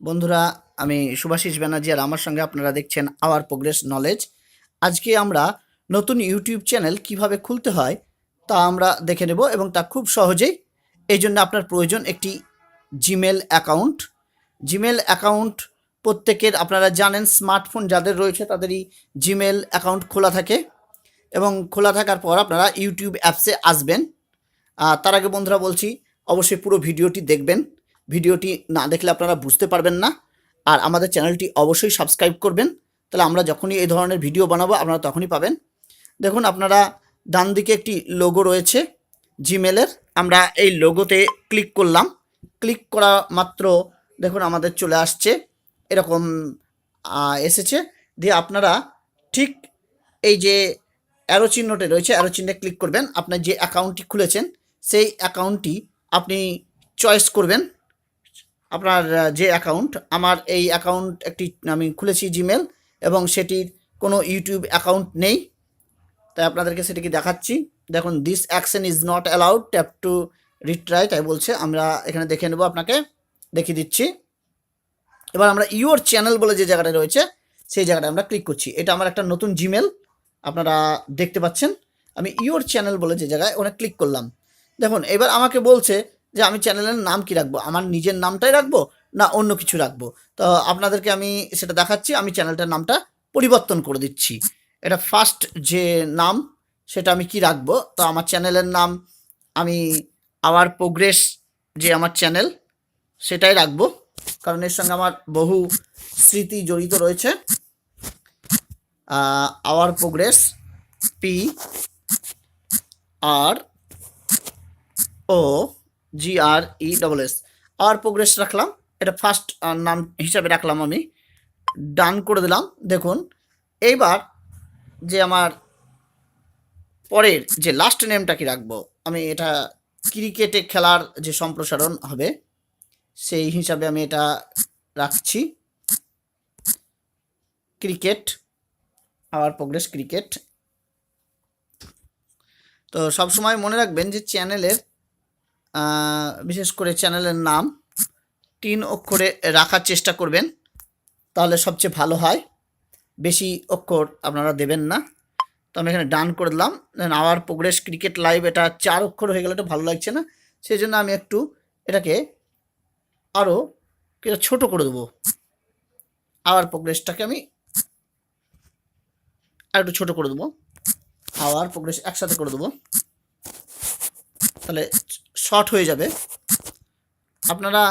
বন্ধুরা, আমি সুভাষিস ব্যানার্জি আর আমার সঙ্গে আপনারা দেখছেন আওয়ার প্রোগ্রেস নলেজ আজকে আমরা নতুন ইউটিউব চ্যানেল কীভাবে খুলতে হয় তা আমরা দেখে নেব এবং তা খুব সহজেই। এই জন্য আপনার প্রয়োজন একটি জিমেল অ্যাকাউন্ট জিমেল অ্যাকাউন্ট প্রত্যেকের আপনারা জানেন স্মার্টফোন যাদের রয়েছে তাদেরই জিমেল অ্যাকাউন্ট খোলা থাকে এবং খোলা থাকার পর আপনারা ইউটিউব অ্যাপসে আসবেন। তার আগে বন্ধুরা বলছি, অবশ্যই পুরো ভিডিওটি দেখবেন। ভিডিওটি না দেখলে আপনারা বুঝতে পারবেন না। আর আমাদের চ্যানেলটি অবশ্যই সাবস্ক্রাইব করবেন। তাহলে আমরা যখনই এই ধরনের ভিডিও বানাবো, আপনারা তখনই পাবেন। দেখুন, আপনারা ডান দিকে একটি লোগো রয়েছে জিমেলের আমরা এই লোগোতে ক্লিক করলাম। ক্লিক করা মাত্র, দেখুন, আমাদের চলে আসছে। এরকম এসেছে। দিয়ে আপনারা ঠিক এই যে অ্যারো চিহ্নটি রয়েছে অ্যারো চিহ্নে ক্লিক করবেন। আপনার যে অ্যাকাউন্টটি খুলেছেন, সেই অ্যাকাউন্টটি আপনি চয়েস করবেন। আপনার যে অ্যাকাউন্ট আমার এই অ্যাকাউন্ট একটি, আমি খুলেছি জিমেল এবং সেটির কোনো ইউটিউব অ্যাকাউন্ট নেই। তাই আপনাদেরকে সেটিকে দেখাচ্ছি। দেখুন this action is not allowed tap to retry তাই বলছে। আমরা এখানে দেখে নেব আপনাকে, দেখিয়ে দিচ্ছি। এবার আমরা ইউর চ্যানেল বলে যে জায়গাটা রয়েছে, সেই জায়গাটা আমরা ক্লিক করছি। এটা আমার একটা নতুন জিমেল আপনারা দেখতে পাচ্ছেন। আমি ইউর চ্যানেল বলে যে জায়গায় ওখানে ক্লিক করলাম। দেখুন, এবার আমাকে বলছে যে আমি চ্যানেলের নাম কি রাখব? আমার নিজের নামটাই রাখব না অন্য কিছু রাখব? তো আপনাদেরকে আমি সেটা দেখাচ্ছি, আমি চ্যানেলটার নামটা পরিবর্তন করে দিচ্ছি। এটা ফার্স্ট যে নাম, সেটা আমি কি রাখব? তো আমার চ্যানেলের নাম, আমি আওয়ার প্রোগ্রেস যে আমার চ্যানেল সেটাই রাখব। কারণ এর সঙ্গে আমার বহু স্মৃতি জড়িত রয়েছে। Our progress P R O G R E double S R progress রাখলাম। এটা ফার্স্ট নাম হিসাবে রাখলাম আমি। ডান করে দিলাম। দেখুন, এইবার যে আমার পরের যে লাস্ট নেমটা কি রাখব, আমি এটা ক্রিকেটে খেলার যে সম্প্রসারণ হবে, সেই হিসাবে আমি এটা রাখছি। ক্রিকেট আওয়ার প্রোগ্রেস ক্রিকেট তো সবসময় মনে রাখবেন যে চ্যানেলের বিশেষ করে চ্যানেলের নাম তিন অক্ষরে রাখার চেষ্টা করবেন, তাহলে সবচেয়ে ভালো হয়। বেশি অক্ষর আপনারা দেবেন না। তো আমি এখানে ডান করে দিলাম। আওয়ার প্রোগ্রেস ক্রিকেট লাইভ এটা চার অক্ষর হয়ে গেলে এটা ভালো লাগছে না। সেই জন্য আমি একটু এটাকে আরও কিছুটা ছোট করে দেবো। আওয়ার প্রোগ্রেসটাকে আমি আর একটু ছোট করে দেবো। আওয়ার প্রোগ্রেস একসাথে করে দেবো। তাহলে শর্ট হয়ে যাবে। আপনারা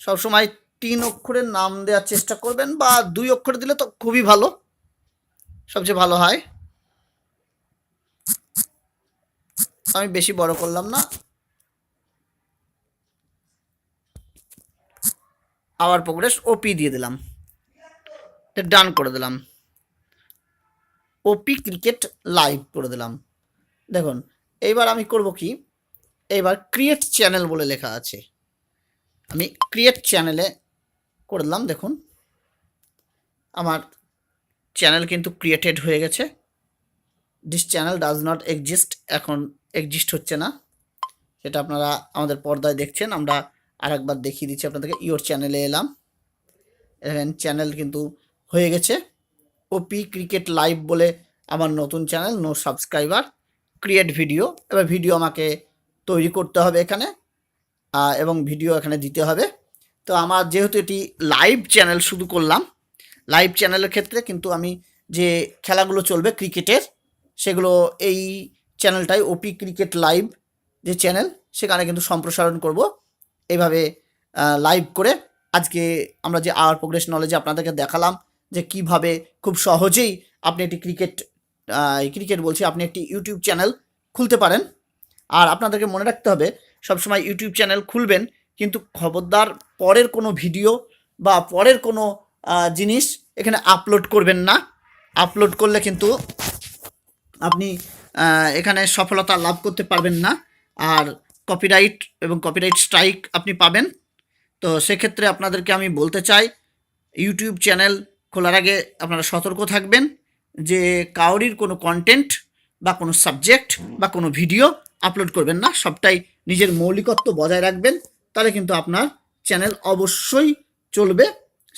সবসময় তিন অক্ষরের নাম দেওয়ার চেষ্টা করবেন বা দুই অক্ষর দিলে তো খুবই ভালো। সবচেয়ে ভালো হয়। আমি বেশি বড় করলাম না। আবার প্রোগ্রেস ওপি দিয়ে দিলাম। ডান করে দিলাম। ওপি ক্রিকেট লাইভ করে দিলাম। দেখুন, এইবার আমি করব কি? এইবার ক্রিয়েট চ্যানেল বলে লেখা আছে। আমি ক্রিয়েট চ্যানেলে করে দিলাম দেখুন। আমার চ্যানেল কিন্তু ক্রিয়েটেড হয়ে গেছে। This channel does not exist এখন এক্সিস্ট হচ্ছে না। সেটা আপনারা আমাদের পর্দায় দেখছেন, আমরা আরেকবার দেখিয়ে দিচ্ছি আপনাদেরকে। ইওর চ্যানেলে এলাম। এখানে চ্যানেল কিন্তু হয়ে গেছে। ওপি ক্রিকেট লাইভ বলে আমার নতুন channel no subscriber create video এবার ভিডিও আমাকে তৈরি করতে হবে এখানে এবং ভিডিও এখানে দিতে হবে। তো আমার যেহেতু এটি লাইভ চ্যানেল শুরু করলাম লাইভ চ্যানেলের ক্ষেত্রে কিন্তু আমি যে খেলাগুলো চলবে ক্রিকেটের, সেগুলো এই চ্যানেলটাই ওপি ক্রিকেট লাইভ যে চ্যানেল সেখানে কিন্তু সম্প্রসারণ করব। এইভাবে লাইভ করে আজকে আমরা যে আওয়ার প্রোগ্রেস নলেজে আপনাদেরকে দেখালাম, যে কীভাবে খুব সহজেই আপনি একটি ক্রিকেট ক্রিকেট বলছি, আপনি একটি ইউটিউব চ্যানেল খুলতে পারেন। আর আপনাদেরকে মনে রাখতে হবে, সবসময় ইউটিউব চ্যানেল খুলবেন, কিন্তু খবরদার পরের কোনো ভিডিও বা পরের কোনো জিনিস এখানে আপলোড করবেন না। আপলোড করলে কিন্তু আপনি এখানে সফলতা লাভ করতে পারবেন না। আর কপিরাইট এবং কপিরাইট স্ট্রাইক আপনি পাবেন। তো সেক্ষেত্রে আপনাদেরকে আমি বলতে চাই, ইউটিউব চ্যানেল খোলার আগে আপনারা সতর্ক থাকবেন যে কাউরির কোনো কন্টেন্ট বা কোনো সাবজেক্ট বা কোনো ভিডিও আপলোড করবেন না, সবটাই নিজের মৌলিকত্ব বজায় রাখবেন, তাহলে কিন্তু আপনার চ্যানেল অবশ্যই চলবে,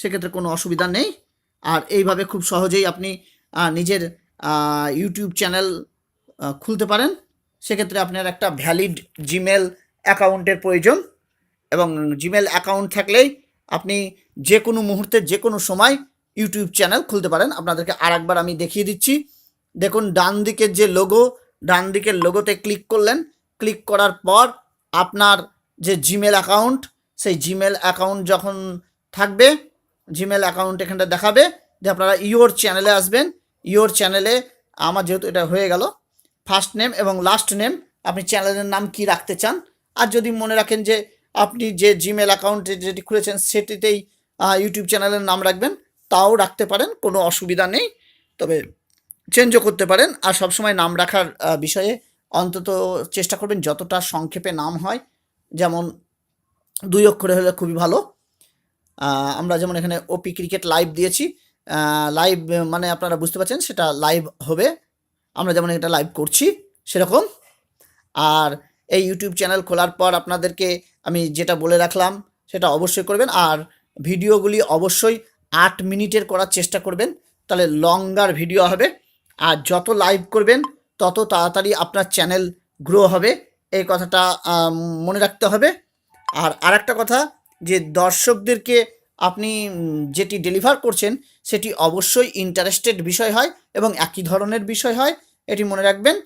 সেক্ষেত্রে কোনো অসুবিধা নেই। আর এইভাবে খুব সহজেই আপনি নিজের ইউটিউব চ্যানেল খুলতে পারেন। সেক্ষেত্রে আপনার একটা ভ্যালিড জিমেল অ্যাকাউন্টের প্রয়োজন এবং জিমেল অ্যাকাউন্ট থাকলেই আপনি যে কোনো মুহূর্তে যে কোনো সময় ইউটিউব চ্যানেল খুলতে পারেন। আপনাদেরকে আর একবার আমি দেখিয়ে দিচ্ছি। দেখুন ডান দিকের যে লোগো ডান দিকের লোগোতে ক্লিক করলেন। ক্লিক করার পর আপনার যে জিমেল অ্যাকাউন্ট সেই জিমেল অ্যাকাউন্ট যখন থাকবে জিমেল অ্যাকাউন্ট এখানটা দেখাবে যে আপনারা ইওর চ্যানেলে আসবেন। ইওর চ্যানেলে আমার যেহেতু এটা হয়ে গেল ফার্স্ট নেম এবং লাস্ট নেম আপনি চ্যানেলের নাম কি রাখতে চান? আর যদি মনে রাখেন যে আপনি যে জিমেল অ্যাকাউন্টে যেটি খুলেছেন, সেটিতেই ইউটিউব চ্যানেলের নাম রাখবেন, তাও রাখতে পারেন, কোনো অসুবিধা নেই। তবে চেঞ্জও করতে পারেন আর সবসময় নাম রাখার বিষয়ে অন্তত চেষ্টা করবেন যতটা সংক্ষেপে নাম হয়। যেমন দুই অক্ষরে হলে খুবই ভালো। আমরা যেমন এখানে ওপি ক্রিকেট লাইভ দিয়েছি। লাইভ মানে আপনারা বুঝতে পারছেন সেটা লাইভ হবে। আমরা যেমন এটা লাইভ করছি সেরকম। আর এই ইউটিউব চ্যানেল খোলার পর আপনাদেরকে আমি যেটা বলে রাখলাম সেটা অবশ্যই করবেন। আর ভিডিওগুলি অবশ্যই আট মিনিটের করার চেষ্টা করবেন। তাহলে লঙ্গার ভিডিও হবে। আর যত লাইভ করবেন, তত তাড়াতাড়ি আপনার চ্যানেল গ্রো হবে। এই কথাটা মনে রাখতে হবে। আর আরেকটা কথা, যে দর্শকদেরকে আপনি যেটি ডেলিভার করছেন, সেটি অবশ্যই ইন্টারেস্টেড বিষয় হয় এবং একই ধরনের বিষয় হয়, এটি মনে রাখবেন।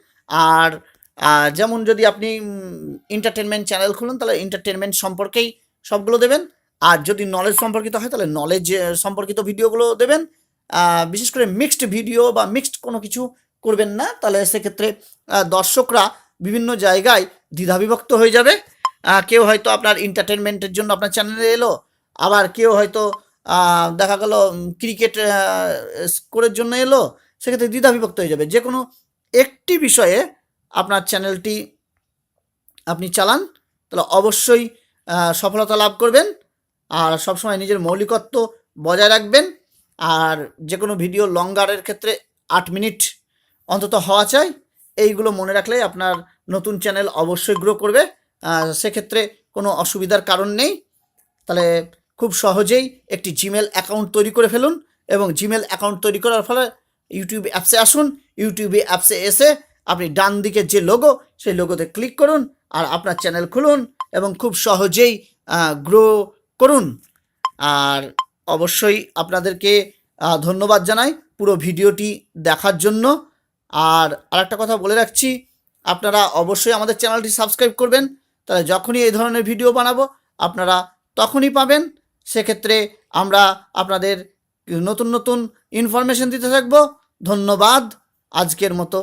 আর যেমন যদি আপনি এন্টারটেনমেন্ট চ্যানেল খুলুন, তাহলে এন্টারটেনমেন্ট সম্পর্কেই সবগুলো দেবেন। আর যদি নলেজ সম্পর্কিত হয়, তাহলে নলেজ সম্পর্কিত ভিডিওগুলো দেবেন। বিশেষ করে মিক্সড ভিডিও বা মিক্সড কোনো কিছু করবেন না, তাহলে সেক্ষেত্রে দর্শকরা বিভিন্ন জায়গায় দ্বিধাবিভক্ত হয়ে যাবে। কেউ হয়তো আপনার এন্টারটেনমেন্টের জন্য আপনার চ্যানেলে এলো, আবার কেউ হয়তো দেখা গেল ক্রিকেট স্কোরের জন্য এলো, সেক্ষেত্রে দ্বিধাবিভক্ত হয়ে যাবে। যে কোনো একটি বিষয়ে আপনার চ্যানেলটি আপনি চালান, তাহলে অবশ্যই সফলতা লাভ করবেন, আর সবসময় নিজের মৌলিকত্ব বজায় রাখবেন। আর যে কোনো ভিডিও লঙ্গারের ক্ষেত্রে আট মিনিট অন্তত হওয়া চাই। এইগুলো মনে রাখলেই আপনার নতুন চ্যানেল অবশ্যই গ্রো করবে। সেক্ষেত্রে কোনো অসুবিধার কারণ নেই। তাহলে খুব সহজেই একটি জিমেল অ্যাকাউন্ট তৈরি করে ফেলুন এবং জিমেল অ্যাকাউন্ট তৈরি করার ফলে ইউটিউব অ্যাপসে আসুন। ইউটিউবে অ্যাপসে এসে আপনি ডান দিকে যে লোগো, সেই লোগোতে ক্লিক করুন আর আপনার চ্যানেল খুলুন এবং খুব সহজেই গ্রো করুন। আর অবশ্যই আপনাদেরকে ধন্যবাদ জানাই পুরো ভিডিওটি দেখার জন্য। আর আরেকটা কথা বলে রাখছি, আপনারা অবশ্যই আমাদের চ্যানেলটি সাবস্ক্রাইব করবেন, তাহলে যখনই এই ধরনের ভিডিও বানাবো, আপনারা তখনই পাবেন। সেক্ষেত্রে আমরা আপনাদের নতুন নতুন ইনফরমেশন দিতে থাকব। ধন্যবাদ, আজকের মতো।